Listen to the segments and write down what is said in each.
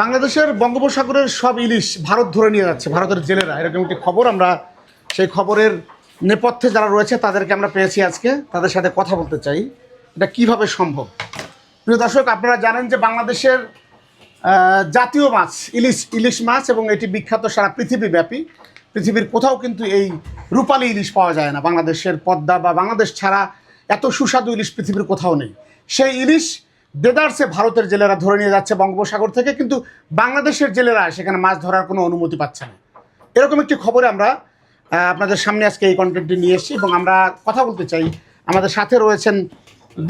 বাংলাদেশের বঙ্গোপসাগরের সব ইলিশ ভারত ধরে নিয়ে যাচ্ছে, ভারতের জেলেরা। এরকম একটি খবর আমরা সেই খবরের নেপথ্যে যারা রয়েছে, তাদেরকে আমরা পেয়েছি আজকে। তাদের সাথে কথা বলতে চাই। এটা কীভাবে সম্ভব? প্রিয় দর্শক, আপনারা জানেন যে বাংলাদেশের জাতীয় মাছ, ইলিশ ইলিশ মাছ এবং এটি বিখ্যাত সারা পৃথিবীব্যাপী। পৃথিবীর কোথাও কিন্তু এই রূপালী ইলিশ পাওয়া যায় না। বাংলাদেশের পদ্মা বা বাংলাদেশ ছাড়া এত সুস্বাদু ইলিশ পৃথিবীর কোথাও নেই। সেই ইলিশ দেদারসে ভারতের জেলেরা ধরে নিয়ে যাচ্ছে বঙ্গোপসাগর থেকে কিন্তু বাংলাদেশের জেলেরা সেখানে মাছ ধরার কোনো অনুমতি পাচ্ছে না। এরকম একটি খবরে আমরা আপনাদের সামনে আজকে এই কন্টেন্টটি নিয়ে এসেছি এবং আমরা কথা বলতে চাই। আমাদের সাথে রয়েছেন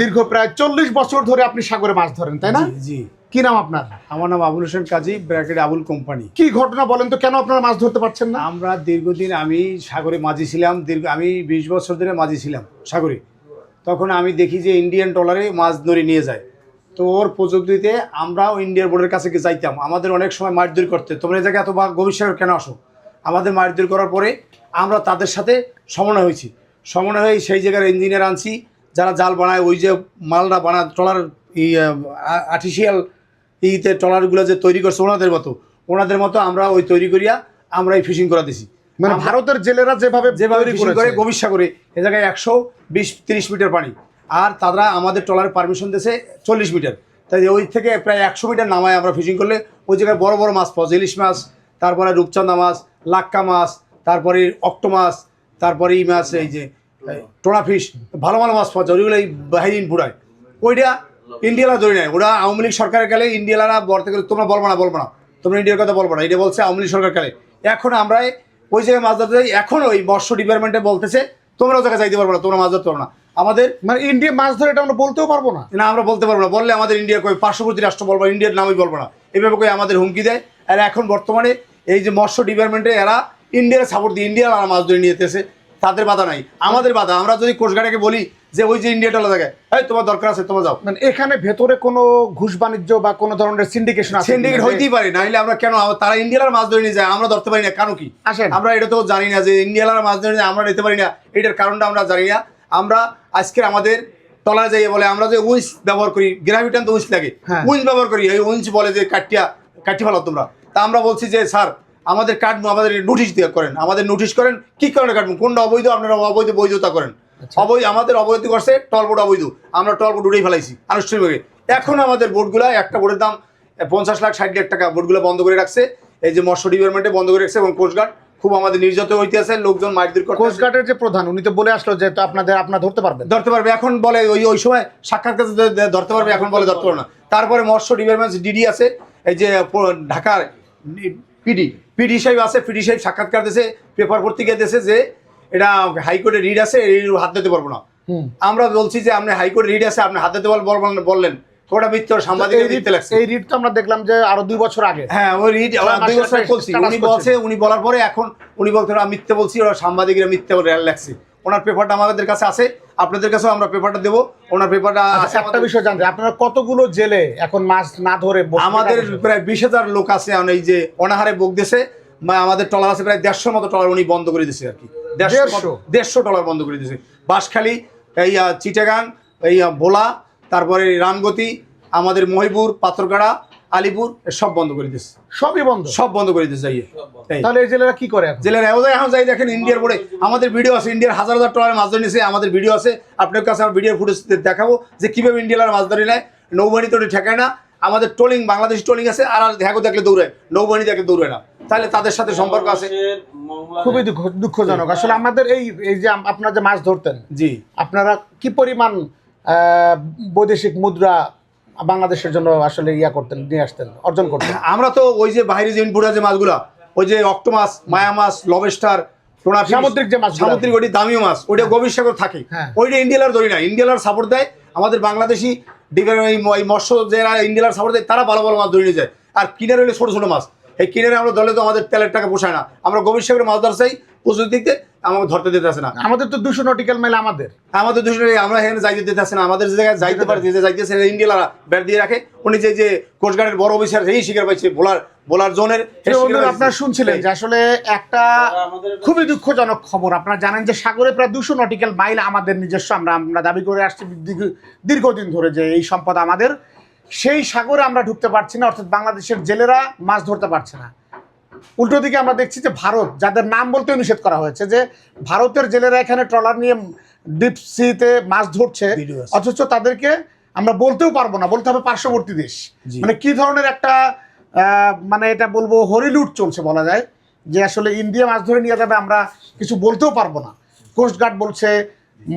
দীর্ঘ প্রায় চল্লিশ বছর ধরে আপনি সাগরে মাছ ধরেন তাই না? জি, কি নাম আপনার? আমার নাম আবুল হোসেন কাজী ব্র্যাকেট আবুল কোম্পানি। কি ঘটনা বলেন তো কেন আপনারা মাছ ধরতে পারছেন না? আমরা দীর্ঘদিন আমি সাগরে মাঝি ছিলাম দীর্ঘ আমি বিশ বছর ধরে মাঝি ছিলাম সাগরে। তখন আমি দেখি যে ইন্ডিয়ান ট্রলারে মাছ ধরে নিয়ে যায়। তো ওর প্রযুক্তিতে আমরাও ইন্ডিয়ার বোর্ডের কাছে যাইতাম। আমাদের অনেক সময় মারধর করতে। তোমরা এই জায়গায় এত সাগর কেন আসো? আমাদের মারধর করার পরে আমরা তাদের সাথে সমন্বয় হয়েছি। সমন্বয় হয়ে সেই জায়গার ইঞ্জিনিয়ার আনছি যারা জাল বানায় ওই যে মালটা বানায় ট্রলার আর্টিফিশিয়াল ইতে ট্রলারগুলো যে তৈরি করছে ওনাদের মতো। ওনাদের মতো আমরা ওই তৈরি করিয়া আমরা এই ফিশিং করা দিছি মানে ভারতের জেলেরা যেভাবে যেভাবে করে গভীর সাগরে এ জায়গায় একশো বিশ তিরিশ মিটার পানি। আর তারা আমাদের ট্রলারে পারমিশন দিয়েছে চল্লিশ মিটার। তাই ওই থেকে প্রায় একশো মিটার নামায় আমরা ফিশিং করলে। ওই জায়গায় বড় বড় মাছ পাওয়া ইলিশ মাছ, তারপরে রূপচাঁদা মাছ, লাক্কা মাছ, তারপরে অক্টো মাছ, তারপরে এই মাছ, এই যে টোনা ফিশ ভালো ভালো মাছ পাওয়া যায়, ওইগুলো এই বাহিরিন পুরায় ওইটা ইন্ডিয়ালা ধরে নেয়। ওরা আওয়ামী লীগ সরকারের কালে ইন্ডিয়ালারা বলতে গেলে তোমরা বলব না বলব না। তোমরা ইন্ডিয়ার কথা বলব না। এটা বলছে আওয়ামী লীগ সরকার কালে এখন আমরা ওই জায়গায় মাছ ধরতে এখন ওই মৎস্য ডিপার্টমেন্টে বলতেছে, তোমরা ওই জায়গায় যাইতে পারব না, তোমরা মাছ ধরতে পারব না। আমাদের মানে ইন্ডিয়া মাছ ধরে এটা আমরা বলতেও পারব না। না আমরা বলতে পারব না। বললে আমাদের ইন্ডিয়া কই পার্শ্ববর্তী রাষ্ট্র বলব ইন্ডিয়ার নামই বলব না। এভাবে কই আমাদের হুমকি দেয়। আর এখন বর্তমানে এই যে মৎস্য ডিপার্টমেন্টে এরা ইন্ডিয়ার সাপোর্ট দিয়ে ইন্ডিয়ার আর মাছ ধরে নিয়ে যেতেছে। তাদের বাধা নাই। আমাদের বাধা। আমরা যদি কোস্টগার্ডকে বলি যে ওই যে ইন্ডিয়া ইন্ডিয়াটা জায়গায় এই তোমার দরকার আছে তোমার যাও। মানে এখানে ভেতরে কোনো ঘুষ বাণিজ্য বা কোনো ধরনের সিন্ডিকেশন আছে সিন্ডিকেট? হইতেই পারে। নাহলে আমরা কেন তারা ইন্ডিয়ার মাছ ধরে নিয়ে যায় আমরা ধরতে পারি না। কেন কি? আসেন। আমরা এটা তো জানি না যে ইন্ডিয়ার মাছ ধরে আমরা নিতে পারি না। এটার কারণটা আমরা জানি না। আমরা আজকে আমাদের টলার যাই বলে আমরা যে উইন্স ব্যবহার করি গ্রাভিটান তো উইন্স লাগে। হ্যাঁ। উইন্স ব্যবহার করি এই উইন্স বলে যে কাটিয়া কাটি ফেলো তোমরা। তা আমরা বলছি যে স্যার আমাদের কাটবো আমাদের নোটিশ দিয়ে করেন। আমাদের নোটিশ করেন কি কারণে কাটবো কোনটা অবৈধ আপনারা অবৈধ বৈধতা করেন। অবৈধ আমাদের অবৈধ করছে টল বোর্ড অবৈধ। আমরা টল বোর্ড উঠেই ফেলাইছি আনুষ্ঠানিকভাবে। এখন আমাদের বোর্ডগুলা একটা বোর্ডের দাম পঞ্চাশ লাখ ষাট লাখ টাকা বোর্ডগুলো বন্ধ করে রাখছে। এই যে মৎস্য ডিপার্টমেন্টে বন্ধ করে রাখছে এবং কোস্টগার্ড খুব আমাদের নির্যাত হইতে লোকজন মারধর করতে কোস্টগার্ডের যে প্রধান উনি তো বলে আসলো যে তো আপনাদের আপনার ধরতে পারবে ধরতে পারবে এখন বলে ওই ওই সময় সাক্ষাৎকার দে- দে- ধরতে পারবে এখন বলে ধরতে পারবে না। তারপরে মৎস্য ডিপার্টমেন্ট ডিডি আছে এই যে ঢাকার পিডি পিডি সাহেব আছে পিডি সাহেব সাক্ষাৎকার দিয়েছে পেপার পত্রিকা দিয়েছে যে এটা হাইকোর্টে রিড আছে এই হাত দিতে পারব না। আমরা বলছি যে আপনি হাইকোর্টে রিড আছে আপনি হাত দিতে বলবেন- বললেন। ওটা মিথ্যে সাংবাদিক দিতে লাগছে এই রিট তো আমরা দেখলাম যে আরও দুই বছর আগে। হ্যাঁ ওই রিড ছয় দুই বছর বলছি। উনি বলছে উনি বলার পরে এখন উনি বলতে ওরা মিথ্যে বলছি ওরা সাংবাদিকরা মিথ্যে বলে লাগছে ওনার পেপারটা আমাদের কাছে আছে আপনাদের কাছেও আমরা পেপারটা দেবো। ওনার পেপারটা আছে আচ্ছা, একটা আমাদের- বিষয় জানতে আপনারা কতগুলো জেলে এখন মাছ না ধরে আমাদের প্রায় বিশ হাজার লোক আছে এই যে অনাহারে বুক দিয়েছে। বা আমাদের টলার আছে প্রায় দেড়শোর মতো টলার উনি বন্ধ করে দিয়েছে আর কি। দেড়শো? দেড়শো টলার বন্ধ করে দিয়েছে। বাঁশখালী এই চিটাগাং এই ভোলা তারপরে রামগতি আমাদের মহিপুর পাথরগাড়া আলিপুর সব বন্ধ করে দিয়েছে। সবই বন্ধ? সব বন্ধ করে দিয়েছে যাইয়ে তাহলে এই জেলেরা কি করে এখন? জেলের এওজায় এখন যাই দেখেন ইন্ডিয়ার বোর্ডে আমাদের ভিডিও আছে ইন্ডিয়ার হাজার হাজার টলার মাছ ধরে নিয়েছে আমাদের ভিডিও আছে। আপনার কাছে আমার ভিডিও ফুটেজ দেখাবো যে কীভাবে ইন্ডিয়ার মাছ ধরে নেয়। নৌবাহিনী তো ঠেকায় না। আমাদের ট্রোলিং বাংলাদেশ ট্রোলিং আছে আর আর দেখো দেখলে দৌড়ায়। নৌবাহিনী দেখলে দৌড়ায় না। তাহলে তাদের সাথে সম্পর্ক আছে। খুবই দুঃখ দুঃখজনক। আসলে আমাদের এই এই যে আপনারা যে মাছ ধরতেন জি। আপনারা কি পরিমাণ বৈদেশিক মুদ্রা বাংলাদেশের জন্য আসলে ইয়া করতেন নিয়ে আসতেন অর্জন করতেন। আমরা তো ওই যে বাইরে যে ইনপুট আছে মাছগুলা ওই যে অক্টোমাস মায়া মাছ লবেস্টার সামুদ্রিক যে মাছ সামুদ্রিক ওটি দামিও মাছ ওইটা গভীর সাগর থাকে। হ্যাঁ। ওইটা ইন্ডিয়ালার ধরি না ইন্ডিয়ালার সাপোর্ট দেয় আমাদের বাংলাদেশি এই মৎস্য যারা ইন্ডিয়ালার সাপোর্ট দেয় তারা ভালো ভালো মাছ ধরে নিয়ে যায়। আর কিনারে হলে ছোটো ছোটো মাছ এই কিনারে আমরা ধরলে তো আমাদের তেলের টাকা পোষায় না। আমরা গভীর সাগরে মাছ ধরা চাই দিক আমাকে ধরতে দিতে আসে না। আমাদের তো দুশো নটিক্যাল মাইল আমাদের। আমাদের দুজনে আমরা এখানে যাইতে দিতে আসে না। আমাদের যে জায়গায় যাইতে পারে যে যাইতেছে ইন্ডিয়ালারা ব্যাট দিয়ে রাখে। উনি যে যে বড় অফিসার সেই শিকার পাইছে বোলার বোলার জোনের। আপনারা শুনছিলেন যে আসলে একটা খুবই দুঃখজনক খবর। আপনারা জানেন যে সাগরে প্রায় দুশো নটিক্যাল মাইল আমাদের নিজস্ব। আমরা আমরা দাবি করে আসছি দীর্ঘদিন ধরে যে এই সম্পদ আমাদের। সেই সাগরে আমরা ঢুকতে পারছি না অর্থাৎ বাংলাদেশের জেলেরা মাছ ধরতে পারছে না। উল্টো দিকে আমরা দেখছি যে ভারত যাদের নাম বলতে নিষেধ করা হয়েছে যে ভারতের জেলেরা এখানে ট্রলার নিয়ে ডিপ সিতে মাছ ধরছে অথচ তাদেরকে আমরা বলতেও পারব না বলতে হবে পার্শ্ববর্তী দেশ। মানে কি ধরনের একটা মানে এটা বলব হরিলুট চলছে বলা যায় যে আসলে ইন্ডিয়া মাছ ধরে নিয়ে যাবে আমরা কিছু বলতেও পারব না। কোস্টগার্ড বলছে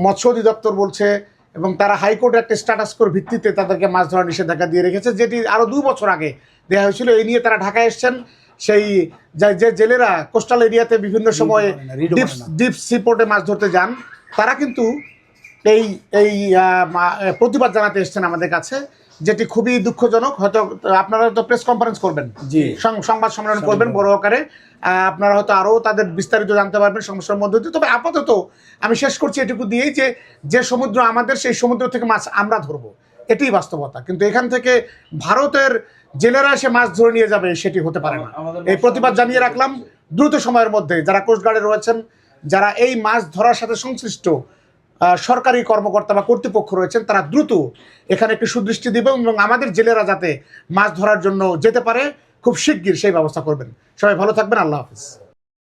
মৎস্য অধিদপ্তর বলছে এবং তারা হাইকোর্টে একটা স্ট্যাটাস কোর ভিত্তিতে তাদেরকে মাছ ধরার নিষেধাজ্ঞা দিয়ে রেখেছে যেটি আরও দু বছর আগে দেওয়া হয়েছিল। এই নিয়ে তারা ঢাকায় এসছেন। সেই যে- জেলেরা কোস্টাল এরিয়াতে বিভিন্ন সময়ে ডিপ। ডিপ সিপোর্টে মাছ ধরতে যান তারা কিন্তু এই এই প্রতিবাদ জানাতে এসছেন আমাদের কাছে যেটি খুবই দুঃখজনক। হয়তো আপনারা তো প্রেস কনফারেন্স করবেন। জি। সং- সংবাদ সম্মেলন করবেন বড় আকারে। আপনারা হয়তো আরও তাদের বিস্তারিত জানতে পারবেন সমস্যার মধ্যে দিয়ে। তবে আপাতত আমি শেষ করছি এটুকু দিয়েই যে যে সমুদ্র আমাদের সেই সমুদ্র থেকে মাছ আমরা ধরবো। এটাই বাস্তবতা। কিন্তু এখান থেকে ভারতের জেলেরা সে মাছ ধরে নিয়ে যাবে সেটি হতে পারে না। এই প্রতিবাদ জানিয়ে রাখলাম। দ্রুত সময়ের মধ্যে যারা কোস্টগার্ডে রয়েছেন যারা এই মাছ ধরার সাথে সংশ্লিষ্ট সরকারি কর্মকর্তা বা কর্তৃপক্ষ রয়েছেন তারা দ্রুত এখানে একটি সুদৃষ্টি দিবেন এবং আমাদের জেলেরা যাতে মাছ ধরার জন্য যেতে পারে খুব শিগগির সেই ব্যবস্থা করবেন। সবাই ভালো থাকবেন আল্লাহ হাফিজ।